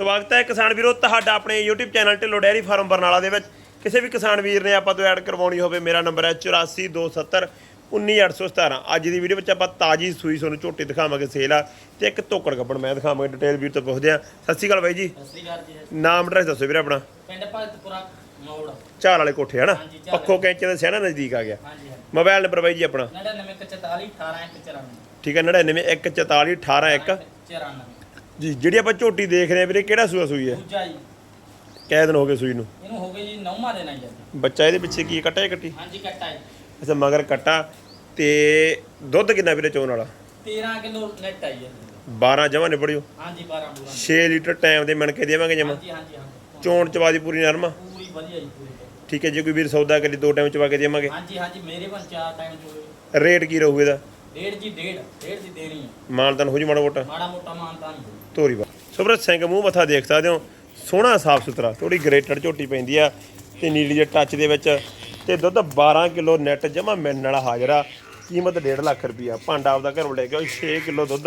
ਸਵਾਗਤ ਹੈ ਕਿਸਾਨ ਵੀਰੋ ਤੁਹਾਡਾ ਆਪਣੇ YouTube channel Dhillon dairy farm Barnala ਦੇ ਵਿੱਚ। ਕਿਸੇ ਵੀ ਕਿਸਾਨ ਵੀਰ ਨੇ ਆਪਾਂ ਤੋਂ ਐਡ ਕਰਵਾਉਣੀ ਹੋਵੇ ਮੇਰਾ ਨੰਬਰ ਹੈ 8427 19817 ਅੱਜ ਦੀ ਵੀਡੀਓ ਵਿੱਚ ਆਪਾਂ ਤਾਜੀ ਸੂਈ ਤੁਹਾਨੂੰ ਝੋਟੀ ਦਿਖਾਵਾਂਗੇ ਸੇਲ ਆ ਤੇ ਇੱਕ ਧੋਕੜ ਗੱਬਣ ਮੈਂ ਦਿਖਾਵਾਂਗੇ ਡਿਟੇਲ ਵੀਰ ਤੋਂ ਪੁੱਛਦੇ ਆ ਸਤਿ ਸ਼੍ਰੀ ਅਕਾਲ ਬਾਈ ਜੀ। ਸਤਿ ਸ੍ਰੀ ਅਕਾਲ ਜੀ ਨਾਮ ਐਡਰੈਸ ਦੱਸੋ ਵੀਰੇ ਆਪਣਾ। ਪਿੰਡ ਭਗਤਪੁਰਾ ਮੋੜ। ਝਾਲ ਵਾਲੇ ਕੋਠੇ ਹਨਾ? ਪੱਖੋ ਕੈਂਚੇ ਦਾ ਸਿਆਣਾ ਨਜ਼ਦੀਕ ਆ ਗਿਆ। ਮੋਬਾਈਲ ਨੰਬਰ ਬਾਈ ਜੀ ਆਪਣਾ। 9944 18194 ਠੀਕ ਹੈ 991441 181 94 ਜੀ ਜਿਹੜੀ ਆਪਾਂ ਝੋਟੀ ਦੇਖ ਰਹੇ ਆ ਵੀਰੇ ਕਿਹੜਾ ਸੂਆ ਸੂਈ ਹੈ? ਦੂਜਾ ਜੀ। ਕਿਹ ਦਿਨ ਹੋ ਗਏ ਸੂਈ ਨੂੰ। ਇਹਨੂੰ ਹੋ ਗਏ ਜੀ ਨੌਵਾਂ ਦੇਣਾ ਜੀ ਅੱਜ। ਬੱਚਾ ਇਹਦੇ ਪਿੱਛੇ ਕੀ ਹੈ, ਕੱਟਾ ਜਾਂ ਕੱਟੀ? ਹਾਂਜੀ ਕੱਟਾ ਜੀ। ਅੱਛਾ ਮਗਰ ਕੱਟਾ। ਤੇ ਦੁੱਧ ਕਿੰਨਾ ਵੀਰੇ ਚੋਣ ਵਾਲਾ? 13 ਕਿਲੋ ਨੈਟ ਆਈ ਹੈ 12 ਜਮਾ ਨਿਬੜਿਓ? ਹਾਂਜੀ 12 ਪੂਰਾ। 6 ਲੀਟਰ ਟਾਈਮ ਦੇ ਮਣ ਕੇ ਦੇਵਾਂਗੇ ਜਮਾ? ਹਾਂਜੀ ਹਾਂਜੀ ਹਾਂਜੀ। ਚੋਣ ਚਵਾਦੀ ਪੂਰੀ ਨਰਮ? ਆ। ਪੂਰੀ ਵਧੀਆ ਜੀ ਪੂਰੀ। ਠੀਕ ਹੈ ਜੇ ਕੋਈ ਵੀਰ ਸੌਦਾ ਕਰੇ ਦੋ ਟਾਈਮ ਚਵਾ ਕੇ ਦੇਵਾਂਗੇ। ਹਾਂਜੀ ਹਾਂਜੀ ਮੇਰੇ ਕੋਲ ਚਾਰ ਟਾਈਮ ਜੋੜੇ ਰੇਟ ਕੀ ਰਹੂ ਇਹਦਾ? ਡੇਢ ਜੀ ਡੇਢ। ਡੇਢ ਦੀ ਦੇਣੀ ਹੈ ਮਾਨਤਨ ਹੋ ਜੀ ਮਾੜਾ ਮੋਟਾ। ਮਾੜਾ ਮੋਟਾ ਮਾਨਤਾ ਨਹੀਂ ਬਾ ਸੁਭਰਤ ਸਿੰਘ ਮੂੰਹ ਮੱਥਾ ਦੇਖ ਸਕਦੇ ਹੋ ਸੋਹਣਾ ਸਾਫ਼ ਸੁਥਰਾ ਥੋੜੀ ਗ੍ਰੇਟਡ ਝੋਟੀ ਪੈਂਦੀ ਆ ਤੇ ਨੀਲੀ ਜਿਹੇ ਟੱਚ ਦੇ ਵਿੱਚ ਤੇ ਦੁੱਧ 12 ਕਿਲੋ ਨੈਟ ਜਮਾ ਮਿਲਣ ਵਾਲਾ ਹਾਜ਼ਰਾ ਕੀਮਤ 1.5 ਲੱਖ ਰੁਪਈਆ। ਭਾਂਡਾ ਆਪਦਾ ਘਰੋਂ ਲੈ ਕੇ ਆਓ 6 ਕਿਲੋ ਦੁੱਧ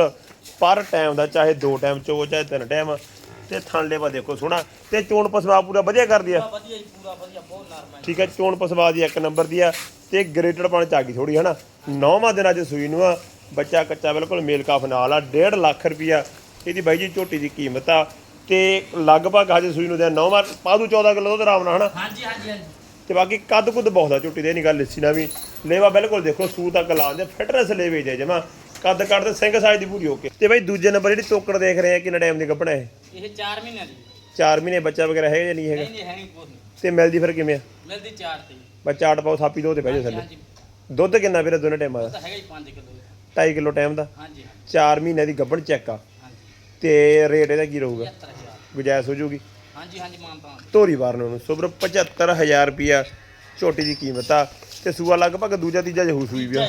ਪਰ ਟਾਈਮ ਦਾ ਚਾਹੇ ਦੋ ਟਾਈਮ ਚੋ ਚਾਹੇ ਤਿੰਨ ਟਾਈਮ ਤੇ ਥਣ ਲੇਵਾ ਦੇਖੋ ਸੋਹਣਾ ਤੇ ਚੋਣ ਪਸਵਾ ਪੂਰਾ ਵਧੀਆ ਕਰਦੀ ਆ? ਵਧੀਆ ਜੀ ਪੂਰਾ ਵਧੀਆ ਬਹੁਤ ਨਰਮ ਹੈ ਠੀਕ ਹੈ ਚੋਣ ਪਸਵਾ ਦੀ ਇੱਕ ਨੰਬਰ ਦੀ ਆ ਤੇ ਗ੍ਰੇਟਡ ਪਣ ਚ ਆ ਗਈ ਥੋੜੀ ਹਨਾ? ਨੌਵਾਂ ਦਿਨ ਅੱਜ ਸੂਈ ਨੂੰ ਆ ਬੱਚਾ ਕੱਚਾ ਬਿਲਕੁਲ ਮੇਲ ਕਾਫ ਨਾਲ ਆ 1.5 ਲੱਖ ਰੁਪਈਆ ਇਹਦੀ ਬਾਈ ਜੀ ਝੋਟੀ ਦੀ ਕੀਮਤ ਆ ਤੇ ਲਗਭਗ ਹਜੇ ਸੂਈ ਨੂੰ ਦੇ ਨੌਵਾਂ ਪਾਦੂ 14 ਕਿਲੋ ਦੁੱਧ ਆਰਾਮ ਨਾਲ ਹਨਾ? ਹਾਂਜੀ ਹਾਂਜੀ ਹਾਂਜੀ। ਤੇ ਬਾਕੀ ਕੱਦ ਕੁੱਦ ਬਹੁਤ ਆ ਝੋਟੀ ਦੇ ਨਹੀਂ ਗੱਲ ਲਿੱਸੀ ਨਾ ਵੀ। ਲੇਵਾ ਬਿਲਕੁਲ ਦੇਖੋ ਸੂ ਤੱਕ ਲਾਉਂਦੇ ਫਿਟਨੈਸ ਲੇਵੇ ਜੇ ਜਮਾ। ਕੱਦ ਕੱਦ ਸਿੰਘ ਸਾਈਜ਼ ਦੀ ਪੂਰੀ ਓਕੇ ਤੇ ਬਾਈ ਦੂਜੇ ਨੰਬਰ ਜਿਹੜੀ ਤੋਕੜ ਦੇਖ ਰਹੇ ਆ ਕਿੰਨਾ ਟਾਈਮ ਦੀ ਗੱਭਣਾ ਇਹ? ਇਹ 4 ਮਹੀਨਿਆਂ ਦੀ। 4 ਮਹੀਨੇ ਬੱਚਾ ਵਗੈਰਾ ਹੈਗਾ ਜਾਂ ਨਹੀਂ ਹੈਗਾ? ਨਹੀਂ ਨਹੀਂ ਹੈ ਨਹੀਂ ਨਹੀਂ। ਤੇ ਮਿਲਦੀ ਫਿਰ ਕਿਵੇਂ ਆ? ਮਿਲਦੀ 4 ਤੇ ਜੀ। ਬੱਚਾ ਆਟ ਪਾਓ ਥਾਪੀ ਦੋ ਤੇ ਬਹਿ ਜਾ ਹਾਂਜੀ ਥੱਲੇ। ਹਾਂਜੀ। ਦੁੱਧ ਕਿੰਨਾ ਵੀਰੇ ਦੋਨੇ ਟਾਈਮਾਂ ਦਾ? ਤਾਂ ਹੈਗਾ ਹੀ 5 ਕਿਲੋ 2.5 ਕਿਲੋ ਟਾਈਮ ਦਾ? ਹਾਂਜੀ ਹਾਂਜੀ। 4 ਮਹੀਨੇ ਦੀ ਗੱਭਣ ਚੈੱਕ ਆ। ਤੇ ਰੇਟ ਇਹਦਾ ਕੀ ਰਹੂਗਾ? 75000 ਗੁਜਾਇਸ਼ ਹੋ ਜੂਗੀ ਹਾਂਜੀ ਹਾਂਜੀ ਮਾਨਤਾ ਧੋਰੀ ਵਾਰਨ ਨੂੰ ਸੁਬਰ 75000 ਰੁਪਿਆ ਛੋਟੀ ਦੀ ਕੀਮਤ ਆ। ਤੇ ਸੂਆ ਲਗਭਗ ਦੂਜਾ ਤੀਜਾ ਜਹੂ ਸੂਈ ਵੀ ਆ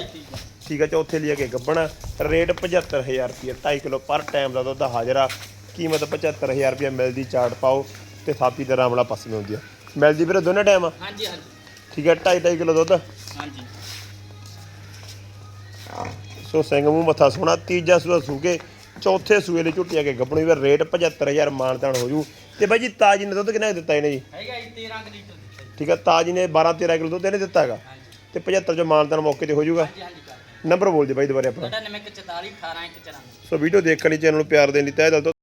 ਠੀਕ ਆ ਚੌਥੇ ਲਈ ਕੇ ਗੱਭਣ ਰੇਟ 75000 ਰੁਪਿਆ 2.5 ਕਿਲੋ ਪਰ ਟਾਈਮ ਦਾ ਦੁੱਧ ਹਾਜ਼ਰਾ। ਕੀਮਤ 75000 ਰੁਪਿਆ ਮਿਲਦੀ ਚਾਟ ਪਾਓ ਤੇ ਥਾਪੀ ਤੇ ਰਾਮਲਾ ਪਾਸੇ ਹੁੰਦੀ ਆ। ਮਿਲਦੀ ਵੀਰੇ ਦੋਨੇ ਟਾਈਮ ਆ? ਹਾਂਜੀ ਹਾਂਜੀ। ਠੀਕ ਹੈ 2.5 2.5 ਕਿਲੋ ਦੁੱਧ। ਹਾਂਜੀ। ਸੋ ਸਿੰਘ ਮੂੰਹ ਮੱਥਾ ਸੋਹਣਾ ਤੀਜਾ ਸੂਆ ਸੂਕੇ। ਚੌਥੇ ਸੂਏ ਲਈ ਝੁੱਟੀਆਂ ਕੇ ਗੱਭਣੀ ਵੀ ਰੇਟ 75000 ਮਾਨਤਾਨ ਹੋ ਜੂ। ਤੇ ਬਾਈ ਜੀ ਤਾਜੀ ਨੇ ਦੁੱਧ ਕਿੰਨਾ ਕੁ ਦਿੱਤਾ ਇਹਨੇ ਜੀ? ਹੈਗਾ ਜੀ 13 ਕੁ ਲੀਟਰ ਦਿੱਤਾ ਜੀ। ਠੀਕ ਹੈ ਤਾਜੀ ਨੇ 12 13 ਕਿਲੋ ਦੁੱਧ ਇਹਨੇ ਦਿੱਤਾ ਹੈਗਾ। ਹਾਂਜੀ। ਤੇ 75 ਜੋ ਮਾਨਤਾਨ ਮੌਕੇ ਤੇ ਹੋ ਜਾਊਗਾ ਹਾਂਜੀ ਹਾਂਜੀ ਕਰ ਨੰਬਰ ਬੋਲ ਦੇ ਬਾਈ ਦੁਬਾਰੇ ਆਪਣਾ। ਤੁਹਾਡਾ 9144 18194 ਸੋ ਵੀਡੀਓ ਦੇਖਣ ਲਈ ਚੈਨਲ ਨੂੰ ਪਿਆਰ ਦੇਣ ਲਈ ਤਹਿ ਦਿਲ ਤੋਂ